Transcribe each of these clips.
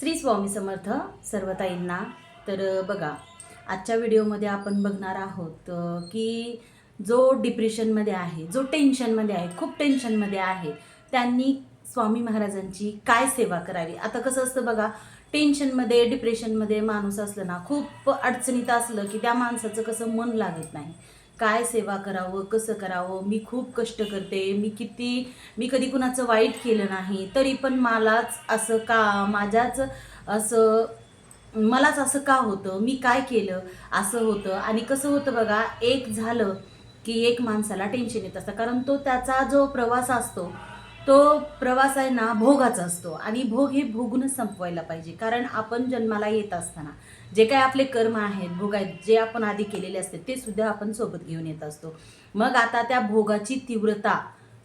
श्री स्वामी समर्थ सर्वताईंना. तर बघा आजच्या व्हिडिओमध्ये आपण बघणार आहोत की जो डिप्रेशनमध्ये आहे जो टेन्शनमध्ये आहे खूप टेन्शनमध्ये आहे त्यांनी स्वामी महाराजांची काय सेवा करावी? आता कसं असतं बघा टेन्शनमध्ये डिप्रेशनमध्ये माणूस असलं ना खूप अडचणीत असलं की त्या माणसाचं कसं मन लागत नाही. काय सेवा करावं कसं करावं मी खूप कष्ट करते मी किती मी कधी कुणाचं वाईट केलं नाही तरी पण मलाच असं का माझ्याच असं मलाच असं का होतं मी काय केलं असं होतं. आणि कसं होतं बघा एक झालं की एक माणसाला टेन्शन येत असतं कारण तो त्याचा जो प्रवास असतो तो प्रवास आहे ना भोगाचा असतो. आणि भोग हे भोगूनच संपवायला पाहिजे कारण आपण जन्माला येत असताना. जे काय आपले कर्म आहेत भोग आहेत जे आपण आधी केलेले असते ते सुद्धा आपण सोबत घेऊन येत असतो. मग आता त्या भोगाची तीव्रता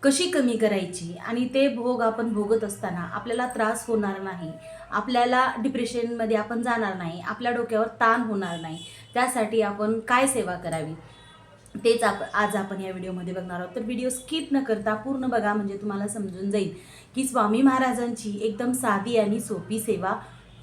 कशी कमी करायची? आणि ते भोग आपण भोगत असताना आपल्याला त्रास होणार नाही आपल्याला डिप्रेशनमध्ये आपण जाणार नाही आपल्या डोक्यावर ताण होणार नाही त्यासाठी आपण काय सेवा करावी? तेच आप आज आपण या व्हिडिओमध्ये बघणार आहोत. तर व्हिडिओ स्किप न करता पूर्ण बघा म्हणजे तुम्हाला समजून जाईल की स्वामी महाराजांची एकदम साधी आणि सोपी सेवा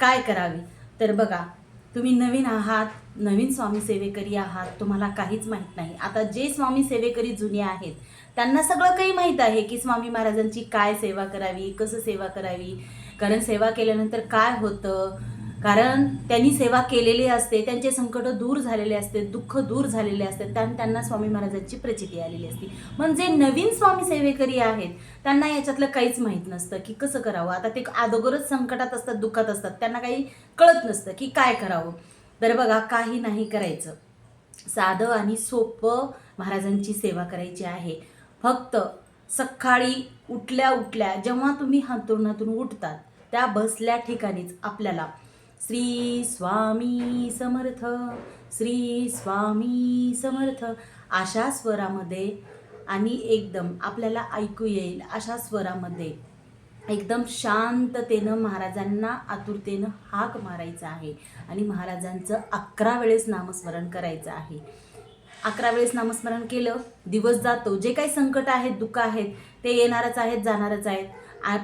काय करावी? तर बघा तुम्ही नवीन आहात नवीन स्वामी सेवेकरी आहात तुम्हाला काहीच माहीत नाही. आता जे स्वामी सेवेकरी जुने आहेत त्यांना सगळं काही माहीत आहे की स्वामी महाराजांची काय सेवा करावी कसं सेवा करावी कारण सेवा केल्यानंतर काय होतं कारण त्यांनी सेवा केलेली असते त्यांचे संकट दूर झालेले असते दुःख दूर झालेले असते आणि त्यांना स्वामी महाराजांची प्रचिती आलेली असते. म्हणजे नवीन स्वामी सेवेकरी आहेत त्यांना याच्यातलं काहीच माहीत नसतं की कसं करावं. आता ते अगोदरच संकटात असतात दुःखात असतात त्यांना काही कळत नसतं की काय करावं. तर बघा काही नाही करायचं. साधं आणि सोपं महाराजांची सेवा करायची आहे. फक्त सकाळी उठल्या उठल्या जेव्हा तुम्ही हातुरणातून उठतात त्या बसल्या ठिकाणीच आपल्याला श्री स्वामी समर्थ श्री स्वामी समर्थ. अशा स्वरामध्ये आणि एकदम आपल्याला ऐकू येईल अशा स्वरामध्ये एकदम शांततेनं महाराजांना आतुरतेनं हाक मारायचा आहे आणि महाराजांचं अकरा वेळेस नामस्मरण करायचं आहे. अकरा वेळेस नामस्मरण केलं दिवस जातो जे काही संकट आहेत दुःख आहेत ते येणारच आहेत जाणारच आहेत.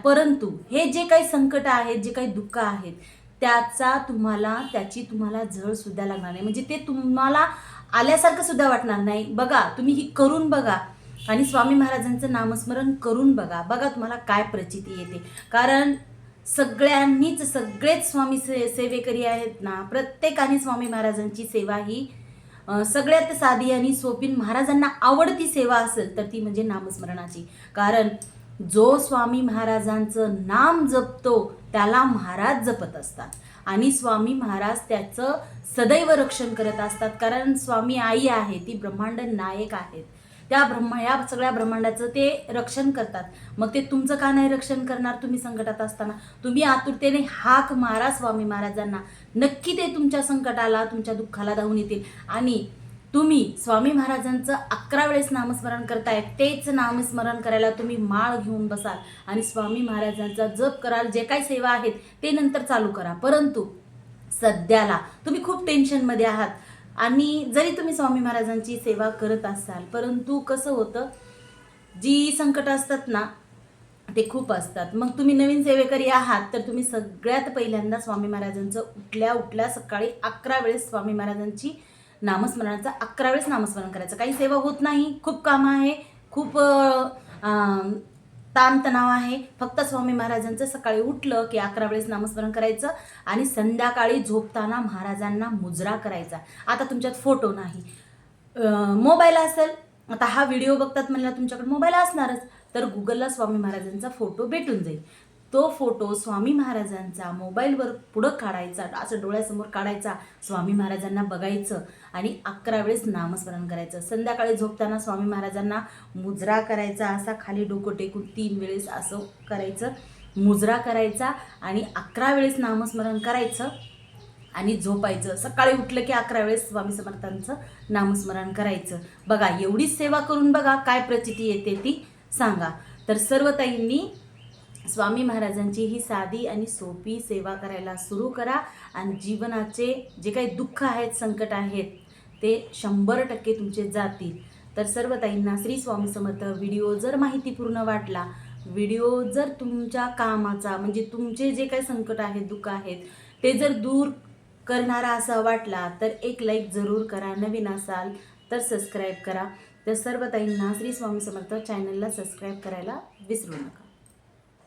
परंतु हे जे काही संकट आहेत जे काही दुःख आहेत त्याचा तुम्हाला त्याची तुम्हाला झळ सुद्धा लागणार नाही. म्हणजे ते तुम्हाला आल्यासारखं सुद्धा वाटणार नाही. बघा तुम्ही ही करून बघा. आणि स्वामी महाराजांचं नामस्मरण करून बघा. बघा तुम्हाला काय प्रचिती येते. कारण सगळ्यांनीच सगळेच स्वामी से सेवेकरी आहेत ना. प्रत्येकाने स्वामी महाराजांची सेवा ही सगळ्यात साधी आणि सोपीन महाराजांना आवडती सेवा असेल तर ती म्हणजे नामस्मरणाची. कारण जो स्वामी महाराजांचं नाम जपतो त्याला महाराज जपत असतात. आणि स्वामी महाराज त्याचं सदैव रक्षण करत असतात. कारण स्वामी आई आहे ती ब्रह्मांड नायक आहेत. त्या ब्रह्मा या सगळ्या ब्रह्मांडाचं ते रक्षण करतात. मग ते तुमचं का नाही रक्षण करणार तुम्ही संकटात असताना? तुम्ही आतुरतेने हाक मारा स्वामी महाराजांना. नक्की ते तुमच्या संकटाला तुमच्या दुःखाला धावून येतील. आणि तुम्ही स्वामी महाराजांचं अकरा वेळेस नामस्मरण करताय तेच नामस्मरण करायला तुम्ही माळ घेऊन बसाल. आणि स्वामी महाराजांचा जप कराल जे काही सेवा आहेत ते नंतर चालू करा. परंतु सध्याला तुम्ही खूप टेन्शनमध्ये आहात. आणि जरी तुम्ही स्वामी महाराजांची सेवा करत असाल परंतु कसं होतं जी संकट असतात ना ते खूप असतात. मग तुम्ही नवीन सेवेकरी आहात तर तुम्ही सगळ्यात पहिल्यांदा स्वामी महाराजांचं उठल्या उठल्या सकाळी अकरा वेळेस स्वामी महाराजांची नामस्मरणाचं अकरा वेळेस नामस्मरण करायचं. काही सेवा होत नाही खूप कामं आहे खूप ताणतणाव आहे. फक्त स्वामी महाराजांचं सकाळी उठलं की अकरा वेळेस नामस्मरण करायचं आणि संध्याकाळी झोपताना महाराजांना मुजरा करायचा. आता तुमच्यात फोटो नाही. मोबाईल असेल आता हा व्हिडिओ बघतात म्हणलं तुमच्याकडे मोबाईल असणारच तर गुगलला स्वामी महाराजांचा फोटो भेटून जाईल. तो फोटो स्वामी महाराजांचा मोबाईलवर पुढं काढायचा असं डोळ्यासमोर काढायचा स्वामी महाराजांना बघायचं आणि अकरा वेळेस नामस्मरण करायचं. संध्याकाळी झोपताना स्वामी महाराजांना मुजरा करायचा असा खाली डोकं टेकून तीन वेळेस असं करायचं. मुजरा करायचा आणि अकरा वेळेस नामस्मरण करायचं आणि झोपायचं. सकाळी उठलं की अकरा वेळेस स्वामी समर्थांचं नामस्मरण करायचं. बघा एवढीच सेवा करून बघा काय प्रचिती येते ती सांगा. तर सर्व ताईंनी स्वामी महाराजांची ही साधी आणि सोपी सेवा करायला सुरू करा आणि जीवनाचे जे काही दुःख आहेत संकट आहेत ते शंभर टक्के तुमचे जातील. तर सर्व ताईंना श्री स्वामी समर्थ व्हिडिओ जर माहितीपूर्ण वाटला व्हिडिओ जर तुमच्या कामाचा म्हणजे तुमचे जे काही संकट आहेत दुःख आहेत ते जर दूर करणारा असा वाटला तर एक लाईक जरूर करा. नवीन असाल तर सबस्क्राईब करा. तर सर्व ताईंना श्री स्वामी समर्थ चॅनलला सबस्क्राईब करायला विसरू नका.